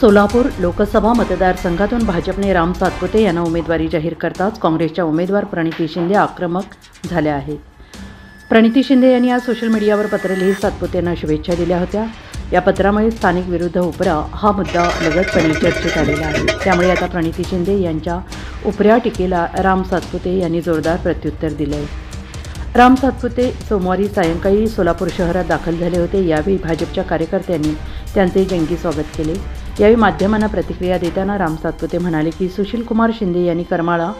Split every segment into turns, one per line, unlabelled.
सोलापूर लोकसभा मतदारसंघातून भाजपने राम सातपुते यांना उमेदवारी जाहीर करताच काँग्रेसच्या उमेदवार प्रणिती शिंदे आक्रमक झाल्या आहेत. प्रणिती शिंदे यांनी आज सोशल मीडियावर पत्र लिहित सातपुतेंना शुभेच्छा दिल्या होत्या. या पत्रामुळे स्थानिक विरुद्ध उपरा हा मुद्दा लगतपणे चर्चेत आलेला आहे. त्यामुळे आता प्रणिती शिंदे यांच्या उपऱ्या टीकेला राम सातपुते यांनी जोरदार प्रत्युत्तर दिलं आहे राम सातपुते सोमवारी सायंकाळी सोलापूर शहरात दाखल झाले होते. यावेळी भाजपच्या कार्यकर्त्यांनी त्यांचे जंगी स्वागत केले. यावेळी माध्यमांना प्रतिक्रिया देताना राम सातपुते म्हणाले की सुशीलकुमार शिंदे यांनी करमाळा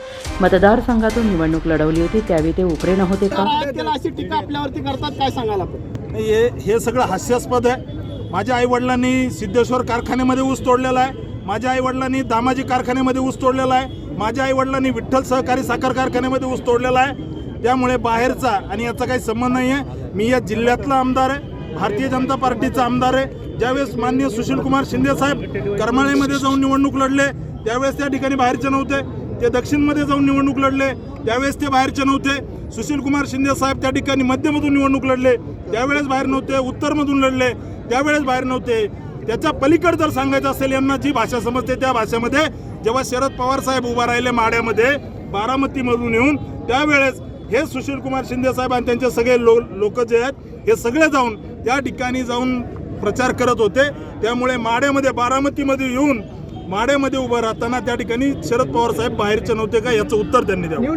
मतदारसंघातून निवडणूक लढवली होती त्यावेळी ते उपरे नव्हते का?
त्याला अशी टीका आपल्यावरती करतात काय सांगाल आपण?
नाही, हे हे सगळं हास्यास्पद आहे. माझ्या आईवडिलांनी सिद्धेश्वर कारखान्यामध्ये ऊस तोडलेला आहे. माझ्या आईवडिलांनी दामाजी कारखान्यामध्ये ऊस तोडलेला आहे. माझ्या आईवडिलांनी विठ्ठल सहकारी साखर कारखान्यामध्ये ऊस तोडलेला आहे. त्यामुळे बाहेरचा आणि याचा काही संबंध नाही आहे मी या जिल्ह्यातला आमदार आहे. भारतीय जनता पार्टीचा आमदार आहे. ज्यावेळेस माननीय सुशीलकुमार शिंदे साहेब करमाळेमध्ये जाऊन निवडणूक लढले त्यावेळेस त्या ठिकाणी बाहेरचे नव्हते ते दक्षिणमध्ये जाऊन निवडणूक लढले त्यावेळेस ते बाहेरचे नव्हते. सुशीलकुमार शिंदे साहेब त्या ठिकाणी मध्यमधून निवडणूक लढले त्यावेळेस बाहेर नव्हते उत्तरमधून लढले त्यावेळेस बाहेर नव्हते. त्याच्या पलीकडे जर सांगायचं असेल यांना जी भाषा समजते त्या भाषेमध्ये जेव्हा शरद पवार साहेब उभा राहिले माड्यामध्ये बारामतीमधून येऊन त्यावेळेस हे सुशील कुमार शिंदे साहेब आणि त्यांचे सगळे लो लोक जे आहेत हे सगळे जाऊन त्या ठिकाणी जाऊन प्रचार करत होते. त्यामुळे माड्यामध्ये बारामतीमध्ये येऊन माड्यामध्ये उभं राहताना त्या ठिकाणी शरद पवार साहेब बाहेरचे नव्हते का? याचं उत्तर त्यांनी द्यावं.